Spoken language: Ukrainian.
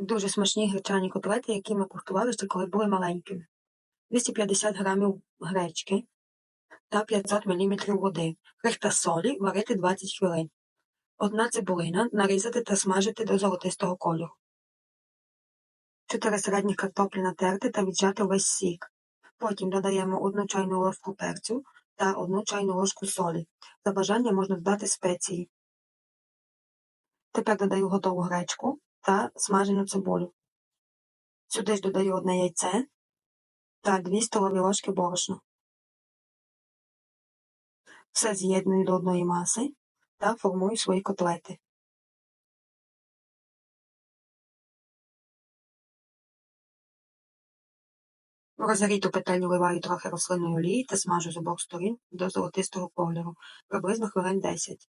Дуже смачні гречані котлети, які ми куштували ще коли були маленькими. 250 грамів гречки та 500 мл води. Крихта солі варити 20 хвилин. Одна цибулина нарізати та смажити до золотистого кольору. 4 середні картоплі натерти та віджати весь сік. Потім додаємо 1 чайну ложку перцю та 1 чайну ложку солі. За бажанням можна додати спеції. Тепер додаю готову гречку та смажену цибулю. Сюди ж додаю одне яйце та 2 столові ложки борошна. Все з'єдную до одної маси та формую свої котлети. В розігріту петельню вливаю трохи рослинної олії та смажу з обох сторін до золотистого кольору, приблизно хвилин 10.